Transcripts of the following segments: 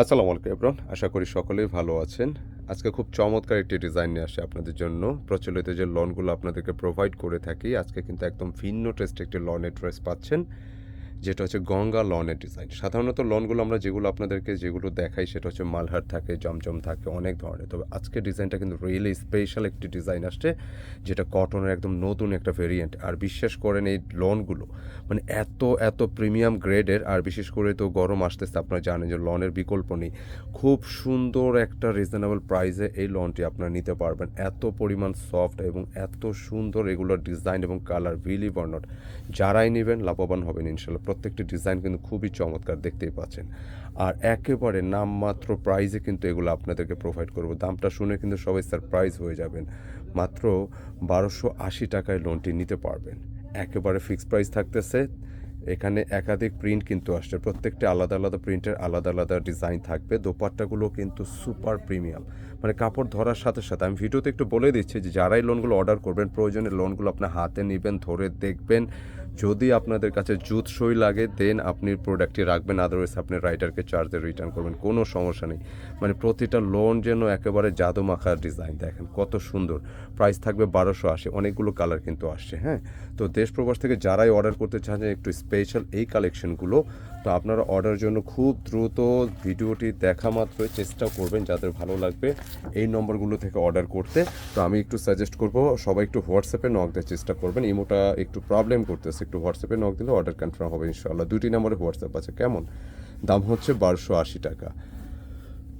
আসসালামু আলাইকুম এব্রন আশা করি সকলেই ভালো আছেন। আজকে খুব চমৎকার একটি ডিজাইন নিয়ে আসে আপনাদের জন্য। প্রচলিত যে লনগুলো আপনাদেরকে প্রোভাইড করে থাকি, আজকে কিন্তু একদম ভিন্ন টেস্ট একটি লনের ড্রেস পাচ্ছেন। যেটা হচ্ছে গঙ্গা লনের ডিজাইন সাধারণত লনগুলো আমরা যেগুলো আপনাদেরকে যেগুলো দেখাই, সেটা হচ্ছে মালহার থাকে, জমজম থাকে, অনেক ধরনের। তবে আজকে ডিজাইনটা কিন্তু রিয়েলি স্পেশাল একটি ডিজাইন আসছে, যেটা কটনের একদম নতুন একটা ভেরিয়েন্ট আর বিশ্বাস করেন এই লনগুলো মানে এত এত প্রিমিয়াম গ্রেডের আর বিশেষ করে তো গরম আসতেছে, আপনারা জানেন যে লনের বিকল্প নেই। খুব সুন্দর একটা রিজনেবল প্রাইসে এই লনটি আপনারা নিতে পারবেন। এত পরিমাণ সফট এবং এত সুন্দর এগুলোর ডিজাইন এবং কালার বিলি বর্ণট যারাই নেবেন, লাভবান হবেন, ইনশাল্লাহ। প্রত্যেকটি ডিজাইন কিন্তু খুবই চমৎকার দেখতেই পাচ্ছেন। আর একেবারে নামমাত্র প্রাইজে কিন্তু এগুলো আপনাদেরকে প্রোভাইড করব। দামটা শুনে কিন্তু সবাই সারপ্রাইজ হয়ে যাবেন। মাত্র বারোশো আশি টাকায় লোনটি নিতে পারবেন। একেবারে ফিক্সড প্রাইস থাকতেছে। এখানে একাধিক প্রিন্ট কিন্তু আসছে। প্রত্যেকটা আলাদা আলাদা প্রিন্টের আলাদা আলাদা ডিজাইন থাকবে। দোপাট্টাগুলো কিন্তু সুপার প্রিমিয়াম মানে কাপড় ধরার সাথে সাথে আমি ভিডিওতে একটু বলে দিচ্ছি যে, যারাই লোনগুলো অর্ডার করবেন, প্রয়োজনে লোনগুলো আপনার হাতে নেবেন, ধরে দেখবেন। যদি আপনাদের কাছে জুত সই লাগে দেন আপনি প্রোডাক্টটি রাখবেন আদারওয়াইজ আপনি রাইটারকে চার্জে রিটার্ন করবেন, কোনো সমস্যা নেই। মানে প্রতিটা লোন যেন একেবারে জাদু মাখার ডিজাইন দেখেন কত সুন্দর। প্রাইস থাকবে বারোশো আশি, অনেকগুলো কালার কিন্তু আসছে হ্যাঁ? তো দেশ প্রবাস থেকে যারাই অর্ডার করতে চান, একটু স্পেশাল এই কালেকশনগুলো তো আপনারা অর্ডার জন্য খুব দ্রুত ভিডিওটি দেখা মাত্রই চেষ্টা করবেন যাদের ভালো লাগবে এই নম্বরগুলো থেকে অর্ডার করতে। তো আমি একটু সাজেস্ট করব, সবাই একটু হোয়াটসঅ্যাপে নক দেওয়ার চেষ্টা করবেন। ইমোটা একটু প্রবলেম করতেছে, একটু হোয়াটসঅ্যাপে নক দিলে অর্ডার কনফার্ম হবে ইনশাল্লাহ দুটি নম্বরে হোয়াটসঅ্যাপ আছে, কেমন? দাম হচ্ছে বারোশো আশি টাকা।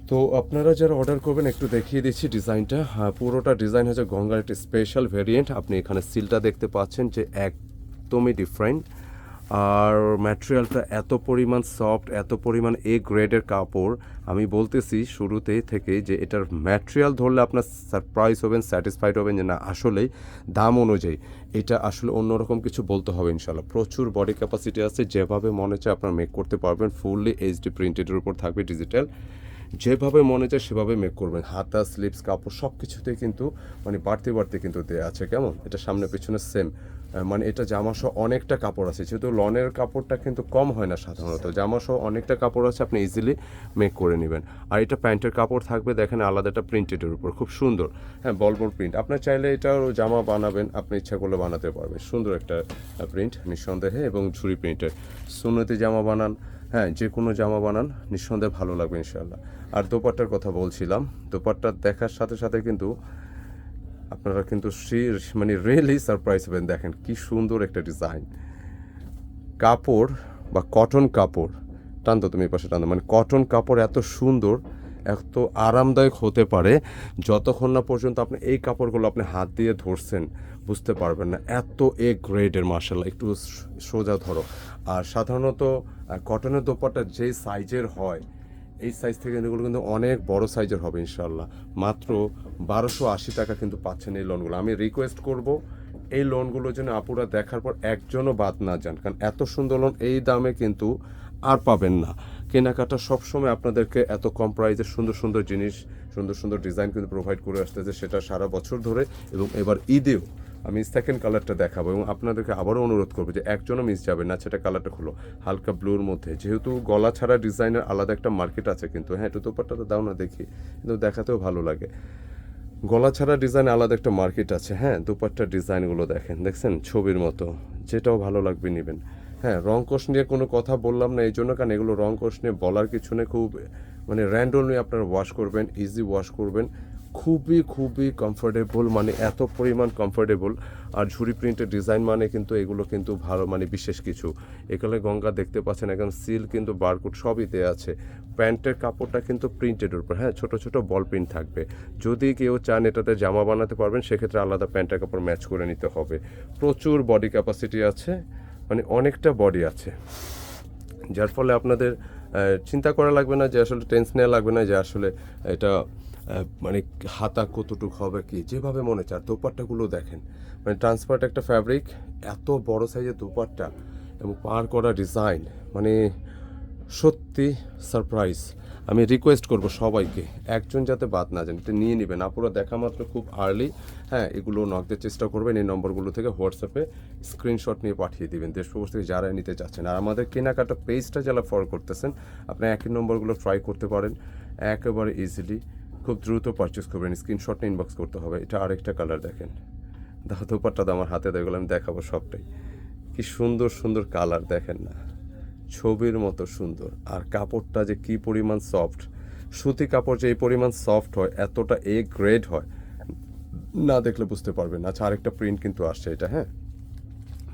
তো আপনারা যারা অর্ডার করবেন, একটু দেখিয়ে দিচ্ছি ডিজাইনটা হ্যাঁ পুরোটা ডিজাইন হচ্ছে গঙ্গার একটি স্পেশাল ভেরিয়েন্ট আপনি এখানে সিলটা দেখতে পাচ্ছেন যে একদমই ডিফারেন্ট আর ম্যাটেরিয়ালটা এত পরিমাণ সফট এত পরিমাণ এ গ্রেডের কাপড়, আমি বলতেছি শুরুতেই থেকে যে এটার ম্যাটেরিয়াল ধরলে আপনার সারপ্রাইজ হবেন স্যাটিসফাইড হবেন যে না, আসলেই দাম অনুযায়ী। এটা আসলে অন্যরকম কিছু বলতে হবে ইনশাল্লাহ প্রচুর বডি ক্যাপাসিটি আছে, যেভাবে মনে চায় আপনার মেক করতে পারবেন ফুললি এইচডি প্রিন্টেডের উপর থাকবে ডিজিটাল যেভাবে মনে চায় সেভাবে মেক করবেন। হাতা স্লিপস কাপড় সব কিছুতেই কিন্তু মানে বাড়তে বাড়তে কিন্তু দেওয়া আছে, কেমন? এটা সামনে, পিছনে সেম মানে এটা জামাসহ অনেকটা কাপড় আছে। যেহেতু লনের কাপড়টা কিন্তু কম হয় না সাধারণত। জামাসহ অনেকটা কাপড় আছে, আপনি ইজিলি মেক করে নেবেন। আর এটা প্যান্টের কাপড় থাকবে, দেখেন আলাদা একটা প্রিন্টেডের উপর, খুব সুন্দর। হ্যাঁ বলবল প্রিন্ট আপনার চাইলে এটাও জামা বানাবেন, আপনি ইচ্ছা করলে বানাতে পারবেন। সুন্দর একটা প্রিন্ট নিঃসন্দেহে, এবং ঝুড়ি প্রিন্টের সুন্নতি জামা বানান হ্যাঁ যে কোনো জামা বানান, নিঃসন্দেহে ভালো লাগবে ইনশাল্লাহ আর দোপাট্টার কথা বলছিলাম, দোপাট্টা দেখার সাথে সাথে কিন্তু আপনারা কিন্তু মানে রিয়েলি সারপ্রাইজ হবেন। দেখেন কি সুন্দর একটা ডিজাইন কাপড় বা কটন কাপড় টানতো তুমি পাশে টানতো মানে কটন কাপড় এত সুন্দর, এত আরামদায়ক হতে পারে, যতক্ষণ না পর্যন্ত আপনি এই কাপড়গুলো আপনি হাত দিয়ে ধরছেন, বুঝতে পারবেন না। এত এ গ্রেডের মার্শাল্লাহ একটু সোজা ধরো। আর সাধারণত কটনের দোপাট্টা যেই সাইজের হয় এই সাইজ থেকে এগুলো কিন্তু অনেক বড় সাইজের হবে ইনশাল্লাহ মাত্র বারোশো আশি টাকা কিন্তু পাচ্ছেন এই লোনগুলো আমি রিকোয়েস্ট করব এই লোনগুলো যেন আপুরা দেখার পর একজনও বাদ না যান। কারণ এত সুন্দর লোন এই দামে কিন্তু আর পাবেন না। কেনাকাটা সবসময় আপনাদেরকে এত কম প্রাইসে সুন্দর সুন্দর জিনিস, সুন্দর সুন্দর ডিজাইন কিন্তু প্রোভাইড করে আসতেছে সেটা সারা বছর ধরে এবং এবার ঈদেও আমি সেকেন্ড কালারটা দেখাবো এবং আপনাদেরকে আবারও অনুরোধ করব যে একজনও মিস যাবে না, সেটা কালারটা খুলো। হালকা ব্লুর মধ্যে, যেহেতু গলা ছাড়া ডিজাইনের আলাদা একটা মার্কেট আছে কিন্তু হ্যাঁ একটু দোপাট্টা তো দাও না দেখি, কিন্তু দেখাতেও ভালো লাগে। গলা ছাড়া ডিজাইন আলাদা একটা মার্কেট আছে হ্যাঁ দুপাট্টার ডিজাইনগুলো দেখেন, দেখছেন? ছবির মতো, যেটাও ভালো লাগবে নেবেন। হ্যাঁ রং কোষ নিয়ে কোনো কথা বললাম না এই জন্য কারণ এগুলো রং কোষ নিয়ে বলার কিছু নেই, খুব মানে র্যান্ডমলি আপনারা ওয়াশ করবেন ইজি ওয়াশ করবেন। খুবই খুবই কমফোর্টেবল মানে এত পরিমাণ কমফোর্টেবল আর ঝুড়ি প্রিন্টের ডিজাইন মানে কিন্তু এগুলো কিন্তু ভালো মানে বিশেষ কিছু। এখানে গঙ্গা দেখতে পাচ্ছেন এখন সিল কিন্তু বারকোড সবই দেওয়া আছে। প্যান্টের কাপড়টা কিন্তু প্রিন্টেডের উপর হ্যাঁ ছোটো ছোটো বল প্রিন্ট থাকবে। যদি কেউ চান এটাতে জামা বানাতে পারবেন, সেক্ষেত্রে আলাদা প্যান্টের কাপড় ম্যাচ করে নিতে হবে। প্রচুর বডি ক্যাপাসিটি আছে মানে অনেকটা বডি আছে। যার ফলে আপনাদের চিন্তা করা লাগবে না যে আসলে টেন্স নেওয়া লাগবে না, যে আসলে এটা মানে হাতা কতটুক হবে কি, যেভাবে মনে চায়, দোপাট্টাগুলো দেখেন। মানে ট্রান্সপার্ট একটা ফ্যাব্রিক এত বড় সাইজের দোপাট্টা এবং পার করা ডিজাইন মানে সত্যি সারপ্রাইজ আমি রিকোয়েস্ট করব সবাইকে, একজন যাতে বাদ না যান এটা নিয়ে নেবেন। আপুরা দেখা মাত্র খুব আর্লি হ্যাঁ এগুলো নকদের চেষ্টা করবেন, এই নম্বরগুলো থেকে হোয়াটসঅ্যাপে স্ক্রিনশট নিয়ে পাঠিয়ে দিবেন। দেশ প্রবাস থেকে যারা নিতে চাচ্ছেন, আর আমাদের কেনাকাটা পেজটা যারা ফলো করতেছেন আপনি একই নম্বরগুলো ট্রাই করতে পারেন, একেবারে ইজিলি খুব দ্রুত পারচেস করবেন। স্ক্রিনশট ইনবক্স করতে হবে। এটা আরেকটা কালার দেখেন। তো আমার হাতে দেখল আমি দেখাবো সবটাই। কি সুন্দর সুন্দর কালার দেখেন না। ছবির মতো সুন্দর। আর কাপড়টা যে কি পরিমাণ সফট সুতি কাপড় যে এই পরিমাণ সফট হয়, এতটা এ গ্রেড হয়, না দেখলে বুঝতে পারবেন আচ্ছা আরেকটা প্রিন্ট কিন্তু আসছে এটা হ্যাঁ?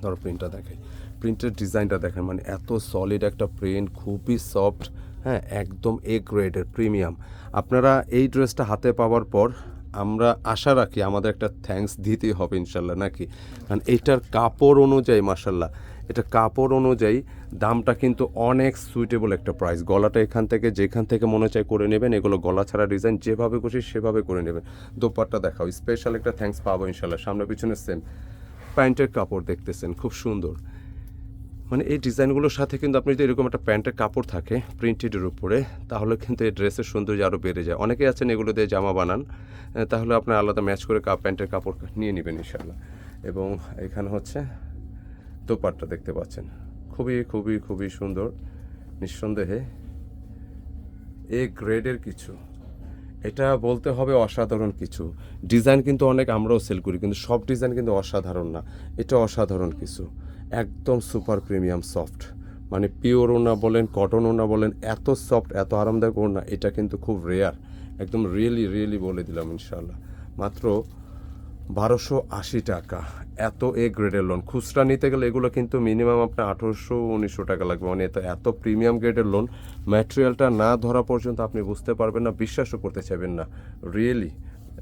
ধরো প্রিন্টটা দেখাই। প্রিন্টের ডিজাইনটা দেখেন মানে এত সলিড একটা প্রিন্ট খুবই সফট হ্যাঁ একদম এ গ্রেডের প্রিমিয়াম আপনারা এই ড্রেসটা হাতে পাওয়ার পর আমরা আশা রাখি আমাদের একটা থ্যাঙ্কস দিতেই হবে ইনশাল্লাহ, নাকি? কারণ এইটার কাপড় অনুযায়ী মাসাল্লাহ এটা কাপড় অনুযায়ী দামটা কিন্তু অনেক সুইটেবল একটা প্রাইস গলাটা এখান থেকে, যেখান থেকে মনে চায় করে নেবেন, এগুলো গলা ছাড়া ডিজাইন যেভাবে খুশি সেভাবে করে নেবেন। দোপাট্টা দেখাও স্পেশাল একটা থ্যাঙ্কস পাবো ইনশাল্লাহ, সামনে পিছনে সেম প্যান্টের কাপড় দেখতেছেন, খুব সুন্দর। মানে এই ডিজাইনগুলোর সাথে কিন্তু আপনি যদি এরকম একটা প্যান্টের কাপড় থাকে প্রিন্টেডের উপরে, তাহলে কিন্তু এই ড্রেসের সৌন্দর্য আরও বেড়ে যায়। অনেকেই আছেন এগুলো দিয়ে জামা বানান তাহলে আপনার আলাদা ম্যাচ করে প্যান্টের কাপড় নিয়ে নেবেন ইনশাল্লাহ এবং এখানে হচ্ছে দোপাট্টা দেখতে পাচ্ছেন। খুবই খুবই খুবই সুন্দর, নিঃসন্দেহে এ গ্রেডের কিছু। এটা বলতে হবে অসাধারণ কিছু। ডিজাইন কিন্তু অনেক আমরাও সেল করি, কিন্তু সব ডিজাইন কিন্তু অসাধারণ না। এটা অসাধারণ কিছু। একদম সুপার প্রিমিয়াম সফট। মানে পিওরও না বলেন কটনও না বলেন, এত সফট এত আরামদায়ক না, এটা কিন্তু খুব রেয়ার একদম রিয়েলি রিয়েলি বলে দিলাম ইনশাল্লাহ মাত্র বারোশো আশি টাকা। এত এ গ্রেডের লোন খুচরা নিতে গেলে এগুলো কিন্তু মিনিমাম আপনার আঠেরোশো, উনিশশো টাকা লাগবে। মানে এত এত প্রিমিয়াম গ্রেডের লোন ম্যাটেরিয়ালটা না ধরা পর্যন্ত আপনি বুঝতে পারবেন না, বিশ্বাসও করতে চাইবেন না। রিয়েলি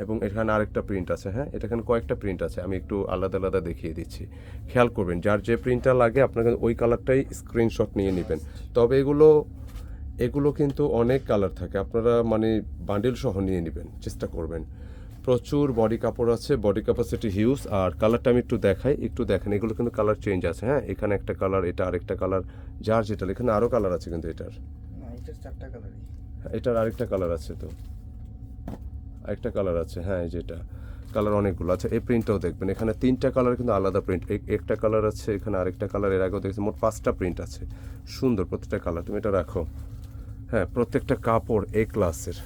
এবং এখানে আরেকটা প্রিন্ট আছে হ্যাঁ? এটা এখানে কয়েকটা প্রিন্ট আছে আমি একটু আলাদা আলাদা দেখিয়ে দিচ্ছি। খেয়াল করবেন যার যে প্রিন্টটা লাগে আপনাকে ওই কালারটাই স্ক্রিনশট নিয়ে নেবেন। তবে এগুলো এগুলো কিন্তু অনেক কালার থাকে আপনারা মানে বান্ডিল সহ নিয়ে নেবেন চেষ্টা করবেন। প্রচুর বডি কাপড় আছে বডি ক্যাপাসিটি হিউজ আর কালারটা আমি একটু দেখাই একটু দেখেন এগুলো কিন্তু কালার চেঞ্জ আছে হ্যাঁ? এখানে একটা কালার এটা আরেকটা কালার যার যেটা এখানে আরও কালার আছে কিন্তু এটার। চারটা এটার আরেকটা কালার আছে তো। আরেকটা কালার আছে হ্যাঁ এই যেটা। কালার অনেকগুলো। আচ্ছা এই প্রিন্টটাও দেখবেন। এখানে তিনটা কালার কিন্তু আলাদা প্রিন্ট একটা কালার আছে, এখানে আরেকটা কালারের আগেও দেখছি। মোট পাঁচটা প্রিন্ট আছে। সুন্দর প্রত্যেকটা কালার তুমি এটা রাখো। হ্যাঁ প্রত্যেকটা কাপড় এ ক্লাসের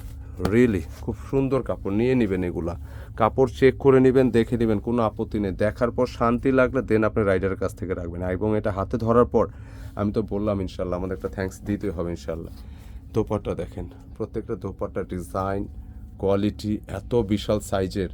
রিয়েলি খুব সুন্দর কাপড়। নিয়ে নেবেন এগুলা। কাপড় চেক করে নেবেন, দেখে নেবেন, কোনো আপত্তি নেই। দেখার পর শান্তি লাগলে দেন আপনি রাইডারের কাছ থেকে রাখবেন। এবং এটা হাতে ধরার পর, আমি তো বললাম ইনশাল্লাহ, আমাদের একটা থ্যাঙ্কস দিতে হবে ইনশাল্লাহ। দোপাট্টা দেখেন। প্রত্যেকটা দোপাট্টা ডিজাইন কোয়ালিটি এত বিশাল সাইজের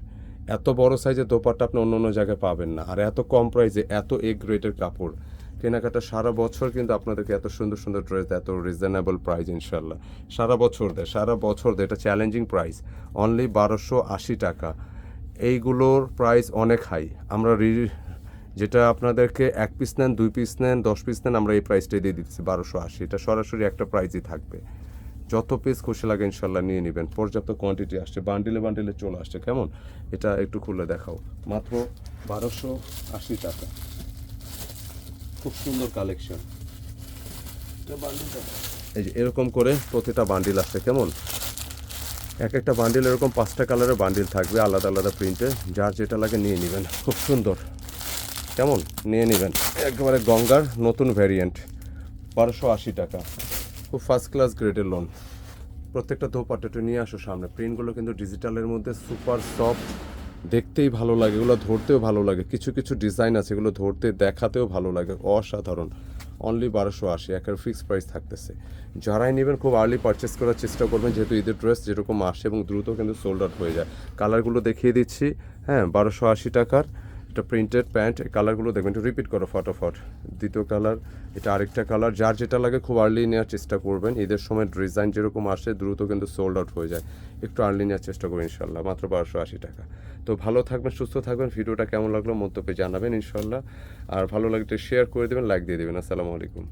এত বড় সাইজের দোপাট্টা আপনি অন্য অন্য জায়গায় পাবেন না। আর এত কম প্রাইসে এত এ গ্রেডের কাপড়। কেনাকাটা সারা বছর কিন্তু আপনাদেরকে এত সুন্দর সুন্দর ড্রেস এত রিজনেবল প্রাইস ইনশাল্লাহ সারা বছর দেয়, সারা বছর দেয়, এটা চ্যালেঞ্জিং প্রাইস অনলি বারোশো আশি টাকা। এইগুলোর প্রাইস অনেক হাই আমরা যেটা আপনাদেরকে এক পিস নেন, দুই পিস নেন, দশ পিস নেন, আমরা এই প্রাইসটাই দিয়ে দিচ্ছি বারোশো আশি। এটা সরাসরি একটা প্রাইসই থাকবে। যত পিস খুশি লাগে ইনশাল্লাহ নিয়ে নেবেন। পর্যাপ্ত কোয়ান্টিটি আসছে বান্ডিলে বান্ডিলে চলে আসছে, কেমন? এটা একটু খুলে দেখাও। মাত্র বারোশো আশি টাকা। খুব সুন্দর কালেকশন এই যে এরকম করে প্রতিটা বান্ডিল আসছে, কেমন? এক একটা বান্ডিল এরকম পাঁচটা কালারের বান্ডিল থাকবে, আলাদা আলাদা প্রিন্টে যার যেটা লাগে নিয়ে নেবেন। খুব সুন্দর। কেমন? নিয়ে নেবেন। একেবারে গঙ্গার নতুন ভ্যারিয়েন্ট বারোশো আশি টাকা। খুব ফার্স্ট ক্লাস গ্রেডের লোন প্রত্যেকটা দোপাট্টাটা নিয়ে আসো সামনে। প্রিন্টগুলো কিন্তু ডিজিটালের মধ্যে সুপার সফট দেখতেই ভালো লাগে। এগুলো ধরতেও ভালো লাগে। কিছু কিছু ডিজাইন আছে, এগুলো ধরতে, দেখাতেও ভালো লাগে। অসাধারণ। অনলি বারোশো আশি। একের ফিক্সড প্রাইস থাকতেছে। যারাই নেবেন খুব আর্লি পারচেস করার চেষ্টা করবেন, যেহেতু ঈদের ড্রেস যেরকম আসে এবং দ্রুত কিন্তু সোল্ড আউট হয়ে যায়। কালারগুলো দেখিয়ে দিচ্ছি। হ্যাঁ বারোশো আশি টাকার। এটা প্রিন্টেড প্যান্ট এই কালারগুলো দেখবেন, একটু রিপিট করো ফটোফট। দ্বিতীয় কালার এটা আরেকটা কালার যার যেটা লাগে খুব আর্লি নেওয়ার চেষ্টা করবেন। ঈদের সময় ডিজাইন যেরকম আসে, দ্রুত কিন্তু সোল্ড আউট হয়ে যায়। একটু আর্লি নেওয়ার চেষ্টা করবেন ইনশাল্লাহ। মাত্র বারোশো আশি টাকা। তো ভালো থাকবেন, সুস্থ থাকবেন। ভিডিওটা কেমন লাগল, মন্তব্যে জানাবেন, ইনশাল্লাহ। আর ভালো লাগলে শেয়ার করে দেবেন লাইক দিয়ে দেবেন। আসসালামু আলাইকুম।